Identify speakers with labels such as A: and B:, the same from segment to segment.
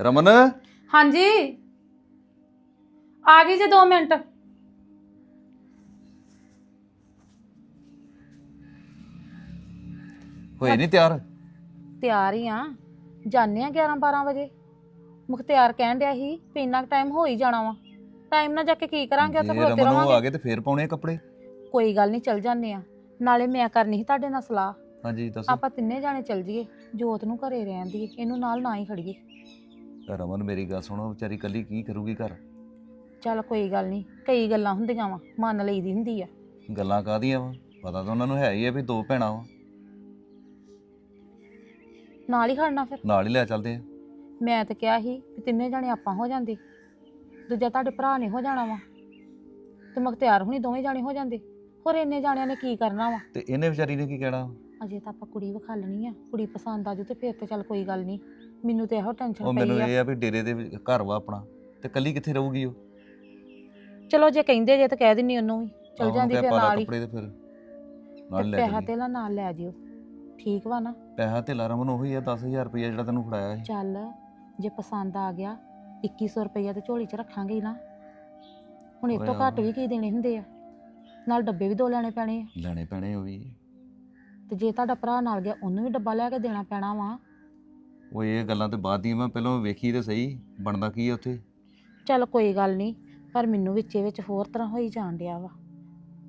A: ਰਮਨ?
B: ਹਾਂਜੀ। ਆ ਗਈ ਜੇ 2 ਮਿੰਟ।
A: ਹੋਏ ਨਹੀਂ ਤਿਆਰ?
B: ਤਿਆਰ ਹੀ ਆ। ਜਾਣੇ ਆ 11 12 ਵਜੇ। ਮੁਖਤਿਆਰ ਕਹਿਣ ਡਿਆ ਸੀ ਵੀ ਇੰਨਾ ਟਾਈਮ ਹੋ ਹੀ ਜਾਣਾ ਵਾ। ਟਾਈਮ ਨਾਲ ਜਾ ਕੇ ਕੀ ਕਰਾਂਗੇ ਉੱਥੇ
A: ਜੇ
B: ਖਲੋਤੇ
A: ਰਮਨ ਉਹ ਆ
B: ਰਵਾਂਗੇ।
A: ਗਏ ਤੇ ਫੇਰ ਪਾਉਣੇ ਆ ਕੱਪੜੇ?
B: ਕੋਈ ਗੱਲ ਨਹੀਂ ਚੱਲ ਜਾਂਦੇ ਆ। ਨਾਲੇ ਮੈਂ ਕਰਨੀ ਸੀ ਤੁਹਾਡੇ ਨਾਲ ਸਲਾਹ।
A: ਹਾਂਜੀ ਦੱਸ।
B: ਆਪਾਂ ਤਿੰਨੇ ਜਾਣੇ ਚੱਲ ਜੀਏ। ਜੋਤ ਨੂੰ ਘਰੇ ਰਹਿਣ ਦੀ ਇਹਨੂੰ ਨਾਲ ਨਾ ਹੀ ਖੜੀਏ।
A: ਰਮਨ ਮੇਰੀ ਗੱਲ ਸੁਣੋ ਵਿਚਾਰੀ ਕੱਲੀ ਕੀ ਕਰੂਗੀ ਘਰ?
B: ਚੱਲ ਕੋਈ ਗੱਲ ਨਹੀਂ ਕਈ ਗੱਲਾਂ ਹੁੰਦੀਆਂ ਵਾ ਮੰਨ ਲਈਦੀ ਹੁੰਦੀ ਆ।
A: ਗੱਲਾਂ ਕਾਹਦੀਆਂ ਵਾ? ਪਤਾ ਤਾਂ ਉਹਨਾਂ ਨੂੰ ਹੈ ਹੀ ਆ ਵੀ ਦੋ ਭੈਣਾਂ ਵਾ।
B: ਨਾਲ ਹੀ ਖੜਨਾ ਫਿਰ।
A: ਨਾਲ ਹੀ ਲੈ ਚੱਲਦੇ ਆ।
B: ਮੈਂ ਤਾਂ ਕਿਹਾ ਸੀ ਕਿ ਤਿੰਨੇ ਜਾਣੇ ਆਪਾਂ ਹੋ ਜਾਂਦੇ। ਦੂਜਾ ਤੁਹਾਡੇ ਭਰਾ ਨੇ ਹੋ ਜਾਣਾ ਵਾ। ਤੇ ਮੁਖਤਿਆਰ ਹੁਣੀ ਦੋਵੇਂ ਜਾਣੇ ਹੋ ਜਾਂਦੇ। ਹੋਰ ਇੰਨੇ ਜਾਣਿਆਂ ਨੇ ਕੀ ਕਰਨਾ ਵਾ?
A: ਤੇ ਇਹਨੇ ਵਿਚਾਰੀ ਨੇ ਕੀ ਕਹਿਣਾ?
B: ਅਜੇ ਤਾਂ ਆਪਾਂ ਕੁੜੀ ਵਿਖਾਲਣੀ ਆ ਕੁੜੀ ਪਸੰਦ ਆ ਜੂ ਤੇ ਫਿਰ ਤੇ ਚੱਲ ਕੋਈ ਗੱਲ ਨਹੀਂ ਮੈਨੂੰ ਤੇ ਇਹੋ
A: ਉਹ
B: ਟੈਨਸ਼ਨ
A: ਮੈਨੂੰ
B: ਪਈ ਆ।
A: ਇਹ ਆ ਵੀ ਡੇਰੇ ਦੇ ਵਿੱਚ ਘਰ ਵਾ ਆਪਣਾ ਤੇ ਕੱਲੀ ਕਿੱਥੇ ਰਹੂਗੀ ਉਹ?
B: ਚਲੋ ਜੇ ਕਹਿੰਦੇ ਜੇ ਤਾਂ ਕਹਿ ਦਿੰਨੀ ਉਹਨੂੰ ਵੀ। ਚਲ
A: ਆਹੋ,
B: ਜਾਂਦੀ
A: ਕਹਿ
B: ਫਿਰ
A: ਪਾ ਲਾ
B: ਨਾਲ ਹੀ।
A: ਕੱਪੜੇ ਤੇ ਫਿਰ। ਨਾਲ ਲੈ
B: ਪੈਸਾ
A: ਜਾਈਂ।
B: ਤੇ ਨਾਲ ਲੈ ਜਿਓ। ਠੀਕ ਵਾ ਨਾ?
A: ਪੈਸਾ ਤੇ ਰਮਨ ਉਹੀ ਆ 10000 ਰੁਪਇਆ ਜਿਹੜਾ ਤੈਨੂੰ ਫੜਾਇਆ ਸੀ।
B: ਚੱਲ ਜੇ ਪਸੰਦ ਆ ਗਿਆ 2100 ਰੁਪਈਆ ਤੇ ਝੋਲੀ 'ਚ ਰੱਖਾਂਗੇ ਹੀ ਨਾ। ਹੁਣ ਇਹ
A: ਓਏ
B: ਤੋਂ ਘੱਟ
A: ਆਹੋ।
B: ਵੀ ਕੀ ਦੇਣੇ ਹੁੰਦੇ ਆ? ਨਾਲ ਡੱਬੇ ਵੀ ਦੋ ਲੈਣੇ ਪੈਣੇ ਆ।
A: ਲੈਣੇ ਪੈਣੇ ਉਹ ਵੀ।
B: ਤੇ ਜੇ ਤੁਹਾਡਾ ਭਰਾ ਨਾਲ ਗਿਆ ਉਹਨੂੰ ਵੀ ਡੱਬਾ ਲੈ ਕੇ ਦੇਣਾ ਪੈਣਾ ਵਾ।
A: ਉਹ ਇਹ ਗੱਲਾਂ ਤੇ ਬਾਅਦ ਦੀਆਂ ਮੈਂ ਪਹਿਲਾਂ ਵੇਖੀ ਤੇ ਸਹੀ ਬਣਦਾ ਕੀ ਆ ਉੱਥੇ?
B: ਚੱਲ ਕੋਈ ਗੱਲ ਨਹੀਂ ਪਰ ਮੈਨੂੰ ਵਿੱਚੇ ਵਿੱਚ ਹੋਰ ਤਰ੍ਹਾਂ ਹੋਈ ਜਾਣ ਡਿਆ ਵਾ।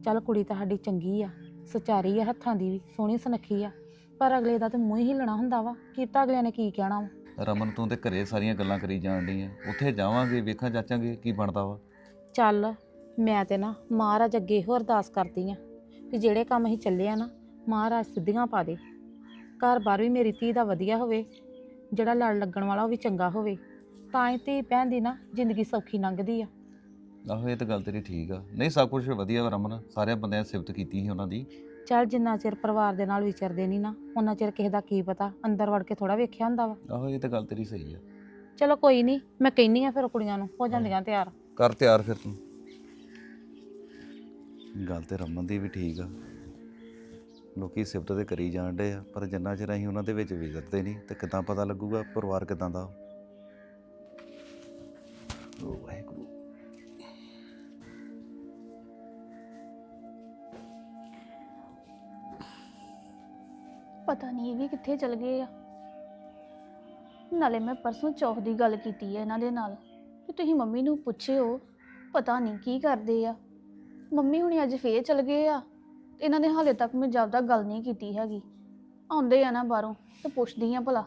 B: ਚੱਲ ਕੁੜੀ ਤਾਂ ਸਾਡੀ ਚੰਗੀ ਆ ਸਚਾਰੀ ਆ ਹੱਥਾਂ ਦੀ ਵੀ ਸੋਹਣੀ ਸੁਨੱਖੀ ਆ ਪਰ ਅਗਲੇ ਦਾ ਤੇ ਮੂੰਹ ਹੀ ਹਿੱਲਣਾ ਹੁੰਦਾ ਵਾ। ਕੀਤਾ ਅਗਲਿਆਂ ਨੇ ਕੀ ਕਹਿਣਾ ਵਾ?
A: ਰਮਨ ਤੂੰ ਤੇ ਘਰੇ ਸਾਰੀਆਂ ਗੱਲਾਂ ਕਰੀ ਜਾਣ ਡਈ ਆ। ਉੱਥੇ ਜਾਵਾਂਗੇ ਵੇਖਾਂ ਚਾਚਾਂਗੇ ਕੀ ਬਣਦਾ ਵਾ।
B: ਚੱਲ ਮੈਂ ਤੇ ਨਾ ਮਹਾਰਾਜ ਅੱਗੇ ਇਹੋ ਅਰਦਾਸ ਕਰਦੀ ਆ ਕਿ ਜਿਹੜੇ ਕੰਮ ਅਸੀਂ ਚੱਲੇ ਆ ਨਾ ਮਹਾਰਾਜ ਸਿੱਧੀਆਂ ਪਾ ਦੇ। ਘਰ-ਬਾਰ ਵੀ ਮੇਰੀ ਧੀ ਦਾ ਵਧੀਆ ਹੋਵੇ ਜਿਹੜਾ ਲੜ ਲੱਗਣ ਵਾਲਾ ਉਹ ਵੀ ਚੰਗਾ ਹੋਵੇ ਤਾਂ ਹੀ ਧੀ ਭੈਣ ਦੀ ਨਾ ਜ਼ਿੰਦਗੀ ਸੌਖੀ ਲੰਘਦੀ ਆ।
A: ਆਹੋ ਇਹ ਤਾਂ ਗੱਲ ਤੇਰੀ ਠੀਕ ਆ। ਨਹੀਂ ਸਭ ਕੁਝ ਵਧੀਆ ਵਾ ਰਮਨ ਸਾਰਿਆਂ ਬੰਦਿਆਂ ਨੇ ਸਿਫਤ ਕੀਤੀ ਸੀ ਉਹਨਾਂ ਦੀ।
B: ਚੱਲ ਜਿੰਨਾ ਚਿਰ ਪਰਿਵਾਰ ਦੇ ਨਾਲ ਵਿਚਰਦੇ ਨਹੀਂ ਨਾ ਉਹਨਾਂ ਚਿਰ ਕਿਸੇ ਦਾ ਕੀ ਪਤਾ ਅੰਦਰ ਵੜ ਕੇ ਥੋੜਾ ਵੇਖਿਆ ਹੁੰਦਾ ਵਾ।
A: ਆਹੋ ਇਹ ਤਾਂ ਗੱਲ ਤੇਰੀ ਸਹੀ ਆ।
B: ਚਲੋ ਕੋਈ ਨਹੀਂ ਮੈਂ ਕਹਿੰਨੀ ਆ ਫਿਰ ਕੁੜੀਆਂ ਨੂੰ ਹੋ ਜਾਂਦੀਆਂ ਤਿਆਰ।
A: ਕਰ ਤਿਆਰ ਫਿਰ ਤੂੰ। ਗੱਲ ਤੇ ਰਮਨ ਦੀ ਵੀ ਠੀਕ ਆ। ਲੋਕੀ ਸਿਫਤ ਤੇ ਕਰੀ ਜਾਣ ਡੇ ਆ, ਪਰ ਜਿੰਨਾ ਚਿਰ ਅਸੀਂ ਉਹਨਾਂ ਦੇ ਵਿੱਚ ਵਿਗੜਦੇ ਨਹੀਂ, ਤੇ ਕਿਦਾਂ ਪਤਾ ਲੱਗੂਗਾ ਪਰਿਵਾਰ ਕਿਦਾਂ ਦਾ? ਉਹ ਵਾਹਿਗੁਰੂ।
C: ਪਤਾ ਨਹੀਂ ਇਹ ਵੀ ਕਿੱਥੇ ਚਲ ਗਏ ਆ। ਨਾਲੇ ਮੈਂ ਪਰਸੋਂ ਚੌਥ ਦੀ ਗੱਲ ਕੀਤੀ ਹੈ ਇਹਨਾਂ ਦੇ ਨਾਲ, ਕਿ ਤੁਸੀਂ ਮੰਮੀ ਨੂੰ ਪੁੱਛਿਓ, ਪਤਾ ਨਹੀਂ ਕੀ ਕਰਦੇ ਆ। ਮੰਮੀ ਹੁਣੀ ਅੱਜ ਫੇਰ ਚਲ ਗਏ ਆ। ਇਹਨਾਂ ਨੇ ਹਾਲੇ ਤੱਕ ਮੈਂ ਜਾਪਦਾ ਗੱਲ ਨਹੀਂ ਕੀਤੀ ਹੈਗੀ। ਆਉਂਦੇ ਆ ਨਾ ਬਾਹਰੋਂ ਤੇ ਪੁੱਛਦੀ ਆ ਭਲਾ।